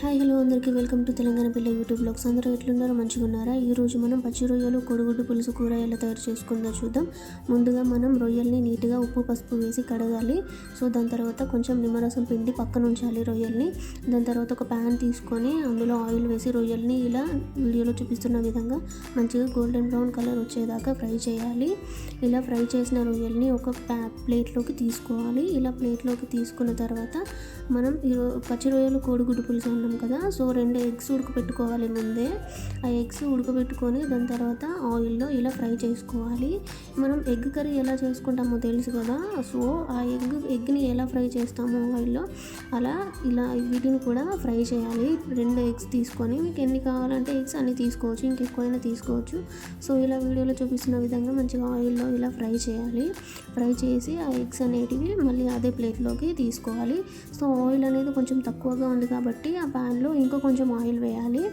Hi hello అందరికీ welcome to Telangana పిల్ల YouTube blogs. అందరూ ఎట్లున్నారో మంచిగా ఉన్నారా ఈ రోజు మనం పచ్చి రొయ్యలు కొడుగుడ్డు పులుసు కూర ఎలా తయారు చేసుకుందో చూద్దాం. ముందుగా మనం రొయ్యల్ని నీట్గా ఉప్పు పసుపు వేసి కడగాలి. సో దాని తర్వాత కొంచెం నిమ్మరసం పిండి పక్కన ఉంచాలి రొయ్యల్ని. దాని తర్వాత ఒక ప్యాన్ తీసుకొని అందులో ఆయిల్ వేసి రొయ్యల్ని ఇలా వీడియోలో చూపిస్తున్న విధంగా మంచిగా గోల్డెన్ బ్రౌన్ కలర్ వచ్చేదాకా ఫ్రై చేయాలి. ఇలా ఫ్రై చేసిన రొయ్యల్ని ఒక ప్లేట్లోకి తీసుకోవాలి. ఇలా ప్లేట్లోకి తీసుకున్న తర్వాత మనం ఈ పచ్చి రొయ్యలు కోడిగుడ్డు పులుసు అన్నాం కదా సో రెండు ఎగ్స్ ఉడకబెట్టుకోవాలి ముందే. ఆ ఎగ్స్ ఉడకబెట్టుకొని దాని తర్వాత ఆయిల్లో ఇలా ఫ్రై చేసుకోవాలి. మనం ఎగ్ కర్రీ ఎలా చేసుకుంటామో తెలుసు కదా సో ఆ ఎగ్ ఎగ్ని ఎలా ఫ్రై చేస్తామో ఆయిల్లో అలా ఇలా వీటిని కూడా ఫ్రై చేయాలి. రెండు ఎగ్స్ తీసుకొని మీకు ఎన్ని కావాలంటే ఎగ్స్ అన్ని తీసుకోవచ్చు ఇంకెక్కువైనా తీసుకోవచ్చు. సో ఇలా వీడియోలో చూపిస్తున్న విధంగా మంచిగా ఆయిల్లో ఇలా ఫ్రై చేయాలి. ఫ్రై చేసి ఆ ఎగ్స్ అనేటివి మళ్ళీ అదే ప్లేట్లోకి తీసుకోవాలి. సో ఆయిల్ అనేది కొంచెం తక్కువగా ఉంది కాబట్టి ఆ ప్యాన్లో ఇంకా కొంచెం ఆయిల్ వేయాలి.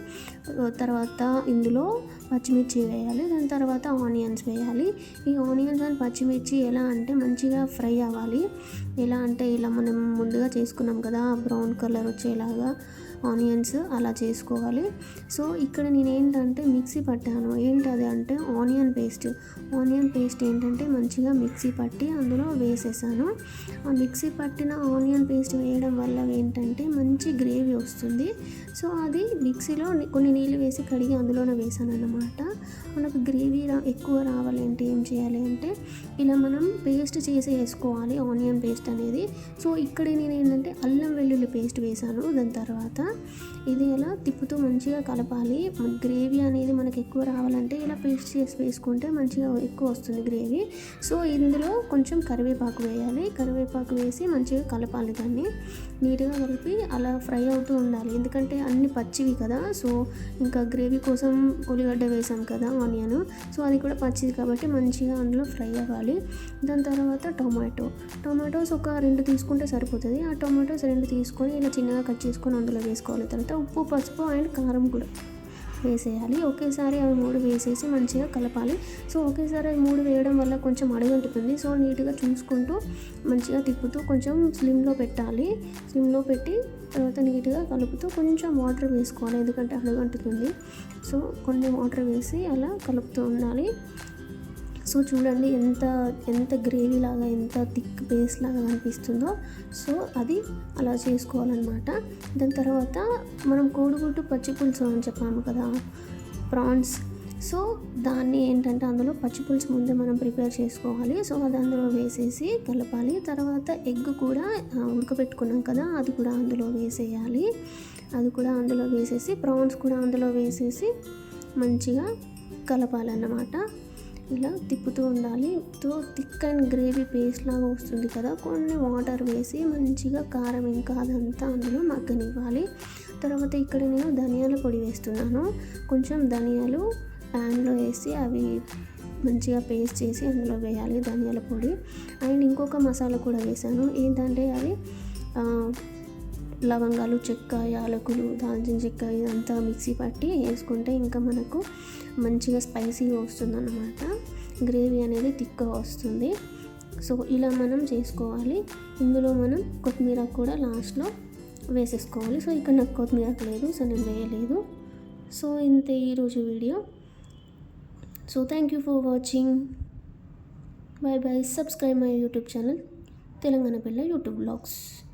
తర్వాత ఇందులో పచ్చిమిర్చి వేయాలి. దాని తర్వాత ఆనియన్స్ వేయాలి. ఈ ఆనియన్స్ అండ్ పచ్చిమిర్చి ఎలా అంటే మంచిగా ఫ్రై అవ్వాలి. ఎలా అంటే ఇలా మనం ముందుగా చేసుకున్నాం కదా బ్రౌన్ కలర్ వచ్చేలాగా. ఆనియన్స్ అలా చేసుకోవాలి. సో ఇక్కడ నేను ఏంటంటే మిక్సీ పట్టాను. ఏంటది అంటే ఆనియన్ పేస్ట్. ఆనియన్ పేస్ట్ ఏంటంటే మంచిగా మిక్సీ పట్టి అందులో వేసేసాను. ఆ మిక్సీ పట్టిన ఆనియన్ పేస్ట్ వేయడం వల్ల ఏంటంటే మంచి గ్రేవీ వస్తుంది. సో అది మిక్సీలో కొన్ని నీళ్ళు వేసి కడిగి అందులోనే వేసాను అన్నమాట మనకు గ్రేవీ రా ఎక్కువ రావాలి అంటే ఏం చేయాలి అంటే ఇలా మనం పేస్ట్ చేసి వేసుకోవాలి ఆనియన్ పేస్ట్ అనేది. సో ఇక్కడ నేను ఏంటంటే అల్లం వెల్లుల్లి పేస్ట్ వేసాను. దాని తర్వాత ఇది ఇలా తిప్పుతూ మంచిగా కలపాలి. గ్రేవీ అనేది మనకి ఎక్కువ రావాలంటే ఇలా పేస్ట్ చేసి వేసుకుంటే మంచిగా ఎక్కువ వస్తుంది గ్రేవీ. సో ఇందులో కొంచెం కరివేపాకు వేయాలి. కరివేపాకు వేసి మంచిగా కలపాలి దాన్ని. నీట్గా కలిపి అలా ఫ్రై అవుతూ ఉండాలి. ఎందుకంటే అన్ని పచ్చివి కదా. సో ఇంకా గ్రేవీ కోసం ఉల్లిగడ్డ వేసాం కదా ఆనియన్. సో అది కూడా పచ్చిది కాబట్టి మంచిగా అందులో ఫ్రై అవ్వాలి. దాని తర్వాత టొమాటో. టొమాటోస్ ఒక రెండు తీసుకుంటే సరిపోతుంది. ఆ టొమాటోస్ రెండు తీసుకొని ఇలా చిన్నగా కట్ చేసుకొని అందులో వేసుకోవాలి. తర్వాత ఉప్పు పసుపు అండ్ కారం కూడా వేసేయాలి. ఒకేసారి అవి మూడు వేసేసి మంచిగా కలపాలి. సో ఒకేసారి అవి మూడు వేయడం వల్ల కొంచెం అడుగంటుతుంది సో నీట్గా చూసుకుంటూ మంచిగా తిప్పుతూ కొంచెం స్లిమ్లో పెట్టాలి. స్లిమ్లో పెట్టి తర్వాత నీట్గా కలుపుతూ కొంచెం వాటర్ వేసుకోవాలి. ఎందుకంటే అడుగంటుతుంది సో కొన్ని వాటర్ వేసి అలా కలుపుతూ ఉండాలి. సో చూడండి ఎంత ఎంత గ్రేవీ లాగా ఎంత థిక్ పేస్ట్ లాగా అనిపిస్తుందో. సో అది అలా చేసుకోవాలన్నమాట. దాని తర్వాత మనం కోడిగుడ్డు పచ్చి పులుసు అని చెప్పాము కదా ప్రాన్స్. సో దాన్ని ఏంటంటే అందులో పచ్చి పులుసు ముందే మనం ప్రిపేర్ చేసుకోవాలి. సో అది అందులో వేసేసి కలపాలి. తర్వాత ఎగ్ కూడా ఉడకబెట్టుకున్నాం కదా అది కూడా అందులో వేసేయాలి. అది కూడా అందులో వేసేసి ప్రాన్స్ కూడా అందులో వేసేసి మంచిగా కలపాలన్నమాట. ఇలా తిప్పుతూ ఉండాలి. తో థిక్ అండ్ గ్రేవీ పేస్ట్ లాగా వస్తుంది కదా. కొన్ని వాటర్ వేసి మంచిగా కారం ఇంకా అదంతా అందులో మగ్గనివ్వాలి. తర్వాత ఇక్కడ నేను ధనియాల పొడి వేస్తున్నాను. కొంచెం ధనియాలు ప్యాన్లో వేసి అవి మంచిగా పేస్ట్ చేసి అందులో వేయాలి ధనియాల పొడి. అండ్ ఇంకొక మసాలా కూడా వేసాను ఏంటంటే అది లవంగాలు చెక్క యాలకులు దాల్చిన చెక్క ఇదంతా మిక్సీ పట్టి వేసుకుంటే ఇంకా మనకు మంచిగా స్పైసీగా వస్తుందన్నమాట. గ్రేవీ అనేది థిక్గా వస్తుంది. సో ఇలా మనం చేసుకోవాలి. ఇందులో మనం కొత్తిమీర కూడా లాస్ట్లో వేసేసుకోవాలి. సో ఇక్కడ నాకు కొత్తిమీర లేదు సో నేను వేయలేదు. సో ఇంతే ఈరోజు video. So thank you for watching bye bye subscribe my YouTube channel Telangana పిల్ల యూట్యూబ్ బ్లాగ్స్